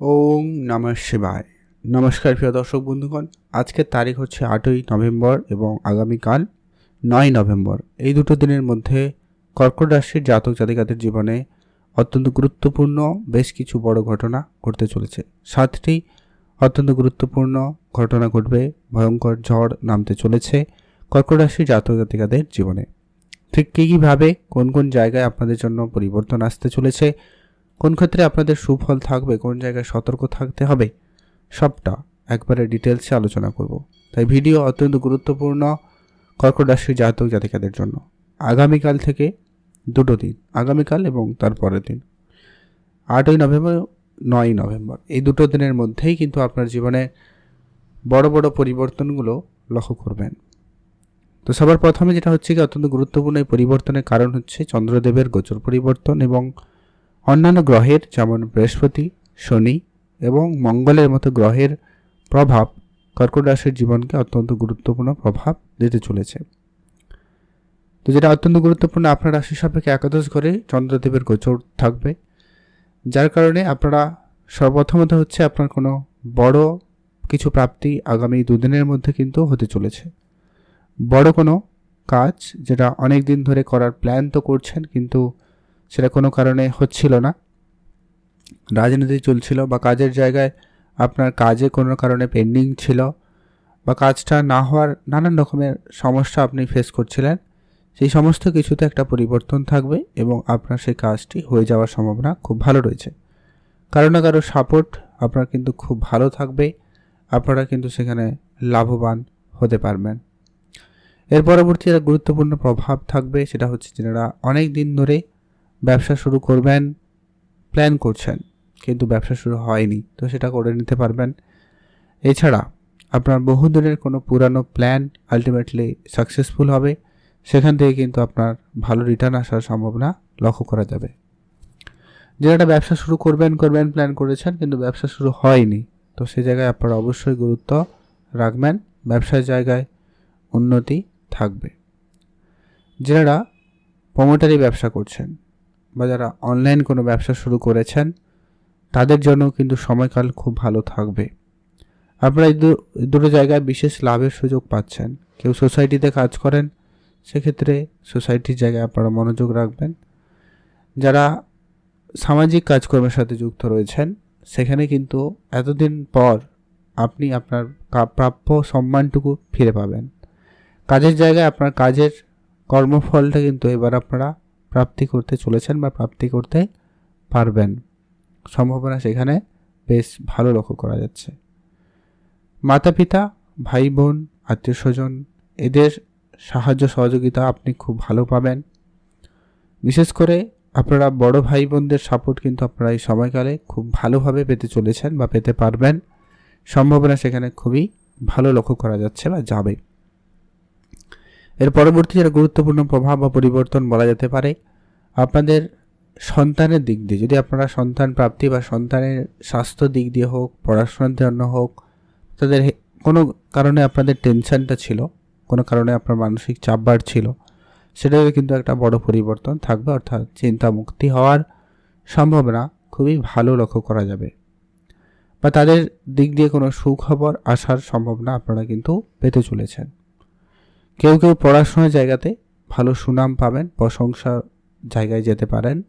ওম নমঃ শিবায়। নমস্কার প্রিয় দর্শক বন্ধুগণ, আজকের তারিখ হচ্ছে আটই নভেম্বর এবং আগামীকাল নয় নভেম্বর। এই দুটো দিনের মধ্যে কর্কট রাশির জাতক জাতিকাদের জীবনে অত্যন্ত গুরুত্বপূর্ণ বেশ কিছু বড় ঘটনা ঘটতে চলেছে। সাতটি অত্যন্ত গুরুত্বপূর্ণ ঘটনা ঘটবে, ভয়ঙ্কর ঝড় নামতে চলেছে কর্কট রাশির জাতক জাতিকাদের জীবনে। ঠিক কী কীভাবে কোন কোন জায়গায় আপনাদের জন্য পরিবর্তন আসতে চলেছে কোন ক্ষেত্রে আপনাদের সুফল থাকবে, কোন জায়গায় সতর্ক থাকতে হবে, সবটা একবারে ডিটেলসে আলোচনা করব। তাই ভিডিও অত্যন্ত গুরুত্বপূর্ণ, কর্কট রাশির জাতক জাতিকাদের জন্য। আগামীকাল থেকে দুটো দিন, আগামীকাল এবং তার পরের দিন। আটই নভেম্বর, নয়ই নভেম্বর, এই দুটো দিনের মধ্যেই কিন্তু আপনার জীবনে বড় বড় পরিবর্তনগুলো লক্ষ্য করবেন। তো সবার প্রথমে যেটা হচ্ছে কি, অত্যন্ত গুরুত্বপূর্ণ এই পরিবর্তনের কারণ হচ্ছে চন্দ্রদেবের গোচর পরিবর্তন এবং অন্যান্য গ্রহের যেমন বৃহস্পতি, শনি এবং মঙ্গলের মতো গ্রহের প্রভাব কর্কট রাশির জীবনকে অত্যন্ত গুরুত্বপূর্ণ প্রভাব দিতে চলেছে। তো যেটা অত্যন্ত গুরুত্বপূর্ণ, আপনার রাশি সাপেক্ষে একাদশ ঘরে চন্দ্রদেবের গোচর থাকবে, যার কারণে আপনারা সর্বপ্রথমত হচ্ছে আপনার কোনো বড় কিছু প্রাপ্তি আগামী দুদিনের মধ্যে কিন্তু হতে চলেছে। বড় কোনো কাজ যেটা অনেক দিন ধরে করার প্ল্যান তো করছেন, কিন্তু সেটা কোনো কারণে হচ্ছিল না। রাজনীতি চলছিল বা কাজের জায়গায় আপনার কাজে কোনো কারণে পেন্ডিং ছিল বা কাজটা না হওয়ার নানান রকমের সমস্যা আপনি ফেস করছিলেন, সেই সমস্ত কিছুতে একটা পরিবর্তন থাকবে এবং আপনার সেই কাজটি হয়ে যাওয়ার সম্ভাবনা খুব ভালো রয়েছে। কারও না কারও সাপোর্ট আপনার কিন্তু খুব ভালো থাকবে, আপনারা কিন্তু সেখানে লাভবান হতে পারবেন। এর পরবর্তী একটা গুরুত্বপূর্ণ প্রভাব থাকবে সেটা হচ্ছে যেনারা অনেক দিন ধরে ব্যবসা শুরু করবেন প্ল্যান করছেন, কিন্তু ব্যবসা শুরু হয়নি, তো সেটা করে নিতে পারবেন। এছাড়া আপনার বহুদিনের কোনো পুরানো প্ল্যান আলটিমেটলি সাকসেসফুল হবে, সেখান থেকে কিন্তু আপনার ভালো রিটার্ন আসার সম্ভাবনা লক্ষ্য করা যাবে। যেটা ব্যবসা শুরু করবেন করবেন প্ল্যান করেছেন, কিন্তু ব্যবসা শুরু হয়নি, তো সে জায়গায় আপনারা অবশ্যই গুরুত্ব রাখবেন, ব্যবসার জায়গায় উন্নতি থাকবে। যারা প্রমোটারি ব্যবসা করছেন বা যারা অনলাইন কোনো ব্যবসা শুরু করেছেন, তাদের জন্য কিন্তু সময়কাল খুব ভালো থাকবে। আপনারা এই দুটো জায়গায় বিশেষ লাভের সুযোগ পাচ্ছেন। কেউ সোসাইটিতে কাজ করেন, সেক্ষেত্রে সোসাইটির জায়গায় আপনারা মনোযোগ রাখবেন। যারা সামাজিক কাজকর্মের সাথে যুক্ত রয়েছেন, সেখানে কিন্তু এতদিন পর আপনি আপনার প্রাপ্য সম্মানটুকু ফিরে পাবেন। কাজের জায়গায় আপনার কাজের কর্মফলটা কিন্তু এবার আপনারা প্রাপ্তি করতে চলেছেন বা প্রাপ্তি করতে পারবেন। সম্ভাবনা সেখানে বেশ ভালো লক্ষ্য করা যাচ্ছে। মাতা পিতা ভাই বোন আত্মীয় স্বজন এদের সাহায্য সহযোগিতা আপনি খুব ভালো পাবেন। বিশেষ করে আপনারা বড় ভাই বোনদের সাপোর্ট কিন্তু আপনারা এই সময়কালে খুব ভালোভাবে পেতে চলেছেন বা পেতে পারবেন। সম্ভাবনা সেখানে খুবই ভালো লক্ষ্য করা যাচ্ছে বা যাবে। এর পরবর্তী যেটা গুরুত্বপূর্ণ প্রভাব বা পরিবর্তন বলা যেতে পারে, আপনাদের সন্তানের দিক দিয়ে, যদি আপনারা সন্তান প্রাপ্তি বা সন্তানের স্বাস্থ্য দিক দিয়ে হোক, পড়াশোনার জন্য হোক, তাদের কোনো কারণে আপনাদের টেনশনটা ছিল, কোনো কারণে আপনার মানসিক চাপ বাড়ছিল সেটাতে কিন্তু একটা বড় পরিবর্তন থাকবে, অর্থাৎ চিন্তা মুক্তি হওয়ার সম্ভাবনা খুবই ভালো লক্ষ্য করা যাবে। বা তাদের দিক দিয়ে কোনো সুখবর আসার সম্ভাবনা আপনারা কিন্তু পেতে চলেছেন। কেউ কেউ পড়াশোনার জায়গাতে ভালো সুনাম পাবেন, প্রশংসার জায়গায় যেতে পারেন।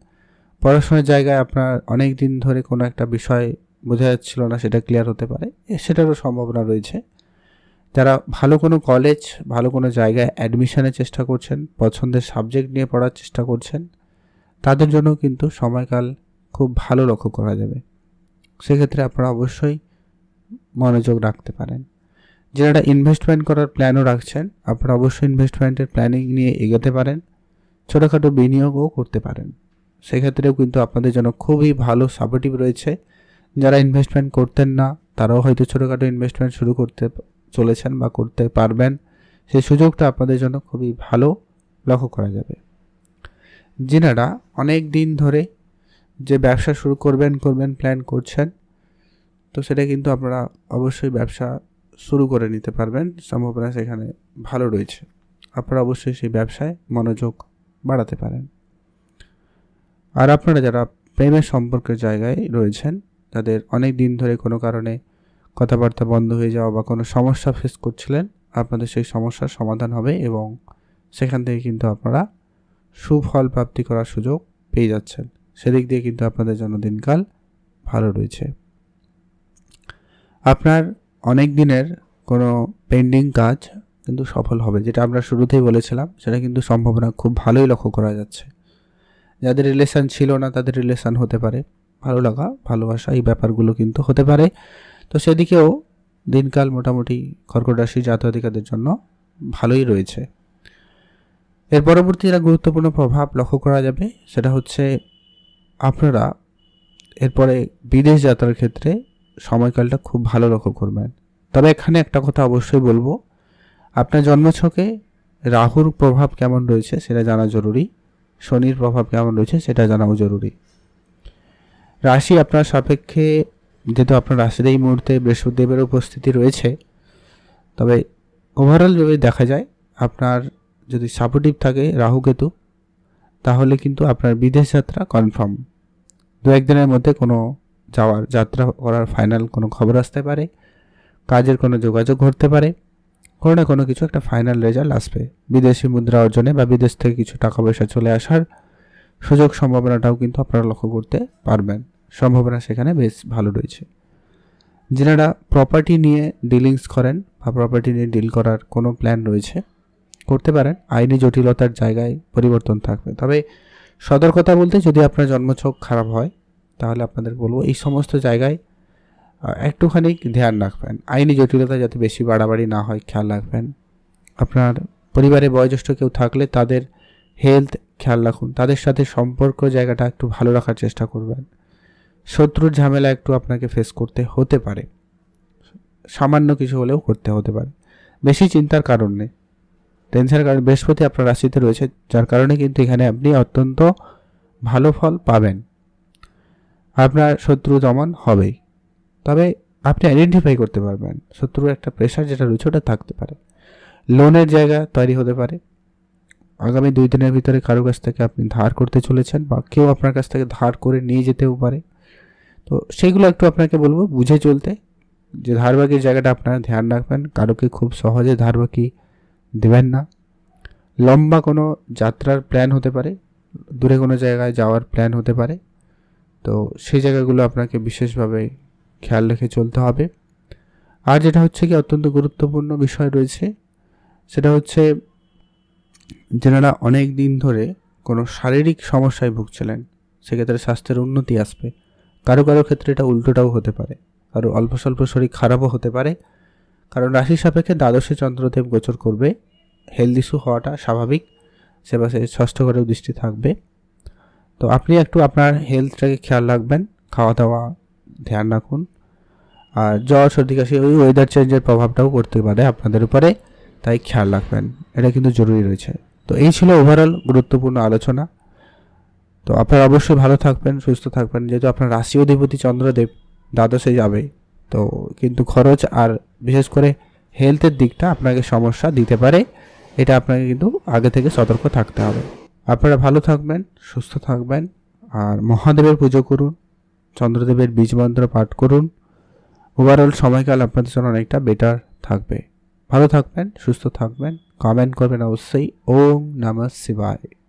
পড়াশোনার জায়গায় আপনার অনেক দিন ধরে কোনো একটা বিষয় বোঝা যাচ্ছিল না, সেটা ক্লিয়ার হতে পারে। সেটারও সম্ভাবনা রয়েছে। যারা ভালো কোনো কলেজ ভালো কোনো জায়গায় অ্যাডমিশনের চেষ্টা করছেন, পছন্দের সাবজেক্ট নিয়ে পড়ার চেষ্টা করছেন, তাদের জন্য কিন্তু সময়কাল খুব ভালো লক্ষ্য করা যাবে। সেক্ষেত্রে আপনারা অবশ্যই মনোযোগ রাখতে পারেন। যারা ইনভেস্টমেন্ট করার প্ল্যানও রাখছেন, আপনারা অবশ্যই ইনভেস্টমেন্টের প্ল্যানিং নিয়ে এগোতে পারেন, ছোটোখাটো বিনিয়োগও করতে পারেন। সেক্ষেত্রেও কিন্তু আপনাদের জন্য খুবই ভালো সাপোর্টিভ রয়েছে। যারা ইনভেস্টমেন্ট করতেন না, তারাও হয়তো ছোটোখাটো ইনভেস্টমেন্ট শুরু করতে চলেছেন বা করতে পারবেন। সেই সুযোগটা আপনাদের জন্য খুবই ভালো লক্ষ্য করা যাবে। যিনারা অনেক দিন ধরে যে ব্যবসা শুরু করবেন করবেন প্ল্যান করছেন, তো সেটা কিন্তু আপনারা অবশ্যই ব্যবসা শুরু করে নিতে পারবেন। সম্ভাবনা সেখানে ভালো রয়েছে। আপনারা অবশ্যই সেই ব্যবসায় মনোযোগ বাড়াতে পারেন। আর আপনারা যারা প্রেমের সম্পর্কের জায়গায় রয়েছেন, তাদের অনেক দিন ধরে কোনো কারণে কথাবার্তা বন্ধ হয়ে যাওয়া বা কোনো সমস্যা ফেস করছিলেন, আপনাদের সেই সমস্যার সমাধান হবে এবং সেখান থেকে কিন্তু আপনারা সুফল প্রাপ্তি করার সুযোগ পেয়ে যাচ্ছেন। সেদিক দিয়ে কিন্তু আপনাদের জন্য দিনকাল ভালো রয়েছে। আপনার অনেক দিনের কোনো পেন্ডিং কাজ কিন্তু সফল হবে, যেটা আমরা শুরুতেই বলেছিলাম, সেটা কিন্তু সম্ভাবনা খুব ভালোই লক্ষ্য করা যাচ্ছে। যাদের রিলেশান ছিল না, তাদের রিলেশান হতে পারে। ভালো লাগা, ভালোবাসা, এই ব্যাপারগুলো কিন্তু হতে পারে। তো সেদিকেও দিনকাল মোটামুটি কর্কট রাশি জাতকাদের জন্য ভালোই রয়েছে। এর পরবর্তী একটা গুরুত্বপূর্ণ প্রভাব লক্ষ্য করা যাবে, সেটা হচ্ছে আপনারা এরপরে বিদেশ যাত্রার ক্ষেত্রে সময়কালটা খুব ভালো লক্ষ্য করবেন। তবে এখানে একটা কথা অবশ্যই বলব। আপনার জন্মছকে রাহুর প্রভাব কেমন রয়েছে সেটা জানা জরুরি। শনির প্রভাব কেমন রয়েছে সেটা জানাও জরুরি। রাশি আপনার সাপেক্ষে, যেহেতু আপনার রাশিতে এই মুহূর্তে বৃহস্পতিদেবের উপস্থিতি রয়েছে, তবে ওভারঅল যদি দেখা যায়, আপনার যদি সাপোর্টিভ থাকে রাহু কেতু, তাহলে কিন্তু আপনার বিদেশ যাত্রা কনফার্ম দু একদিনের মধ্যে কোনো যাওয়ার যাত্রা করার ফাইনাল কোনো খবর আসতে পারে, কাজের কোনো যোগাযোগ ঘটতে পারে, কোনো না কোনো কিছু একটা ফাইনাল রেজাল্ট আসবে। বিদেশি মুদ্রা অর্জনে বা বিদেশ থেকে কিছু টাকা পয়সা চলে আসার সুযোগ সম্ভাবনাটাও কিন্তু আপনারা লক্ষ্য করতে পারবেন। সম্ভাবনা সেখানে বেশ ভালো রয়েছে। যেনারা প্রপার্টি নিয়ে ডিলিংস করেন বা প্রপার্টি নিয়ে ডিল করার কোনো প্ল্যান রয়েছে, করতে পারেন। আইনি জটিলতার জায়গায় পরিবর্তন থাকবে। তবে সতর্কতা বলতে যদি আপনার জন্মছক খারাপ হয় তাহলে আপনাদের বলব, এই সমস্ত জায়গায় একটুখানি ধ্যান রাখবেন। আইনি জটিলতা যাতে বেশি বাড়াবাড়ি না হয়, খেয়াল রাখবেন। আপনার পরিবারে বয়োজ্যেষ্ঠ কেউ থাকলে তাদের হেলথ খেয়াল রাখুন। তাদের সাথে সম্পর্ক জায়গাটা একটু ভালো রাখার চেষ্টা করবেন। শত্রুর ঝামেলা একটু আপনাকে ফেস করতে হতে পারে। সামান্য কিছু হলেও করতে হতে পারে। বেশি চিন্তার কারণ নেই। টেনশনের কারণে, বৃহস্পতি আপনার রাশিতে রয়েছে, যার কারণে কিন্তু এখানে আপনি অত্যন্ত ভালো ফল পাবেন। আপনার শত্রু দমন হবেই। তবে আপনি আইডেন্টিফাই করতে পারবেন, শত্রুর একটা প্রেশার যেটা রয়েছে ওটা থাকতে পারে। লোনের জায়গা তৈরি হতে পারে। আগামী দুই দিনের ভিতরে কারও কাছ থেকে আপনি ধার করতে চলেছেন বা কেউ আপনার কাছ থেকে ধার করে নিয়ে যেতেও পারে। তো সেইগুলো একটু আপনাকে বলব বুঝে চলতে, যে ধারবাকির জায়গাটা আপনারা ধ্যান রাখবেন, কারোকে খুব সহজে ধারবাকি দেবেন না। লম্বা কোনো যাত্রার প্ল্যান হতে পারে, দূরে কোনো জায়গায় যাওয়ার প্ল্যান হতে পারে। তো সেই জায়গাগুলো আপনাকে বিশেষভাবে খেয়াল রেখে চলতে হবে। আর যেটা হচ্ছে কি, অত্যন্ত গুরুত্বপূর্ণ বিষয় রয়েছে, সেটা হচ্ছে যেনারা অনেক দিন ধরে কোনো শারীরিক সমস্যায় ভুগছিলেন, সেক্ষেত্রে স্বাস্থ্যের উন্নতি আসবে। কারও কারও ক্ষেত্রে এটা উল্টোটাও হতে পারে। কারও অল্প স্বল্প শরীর খারাপও হতে পারে। কারণ রাশির সাপেক্ষে দ্বাদশে চন্দ্রদেব গোচর করবে। হেলথ ইস্যু হওয়াটা স্বাভাবিক। সে পাশে ষষ্ঠ ঘরেও দৃষ্টি থাকবে। তো আপনি একটু আপনার হেলথটাকে খেয়াল রাখবেন খাওয়া দাওয়া ধ্যান রাখুন। আর জ্বর, সর্দি, কাশি, ওই ওয়েদার চেঞ্জের প্রভাবটাও করতে পারে আপনাদের উপরে, তাই খেয়াল রাখবেন। এটা কিন্তু জরুরি রয়েছে। তো এই ছিল ওভারঅল গুরুত্বপূর্ণ আলোচনা। তো আপনারা অবশ্যই ভালো থাকবেন, সুস্থ থাকবেন। যেহেতু আপনার রাশি অধিপতি চন্দ্রদেব, দ্বাদশে যাবে। তো কিন্তু খরচ আর বিশেষ করে হেলথের দিকটা আপনাকে সমস্যা দিতে পারে। এটা আপনাকে কিন্তু আগে থেকে সতর্ক থাকতে হবে। আপনারা ভালো থাকবেন, সুস্থ থাকবেন, আর মহাদেবের পুজো করুন, চন্দ্রদেবের বীজ মন্ত্র পাঠ করুন। ওভারঅল সময়কাল আপনাদের জন্য অনেকটা বেটার থাকবে। ভালো থাকবেন, সুস্থ থাকবেন কমেন্ট করবেন অবশ্যই। ওম নমঃ শিবায়।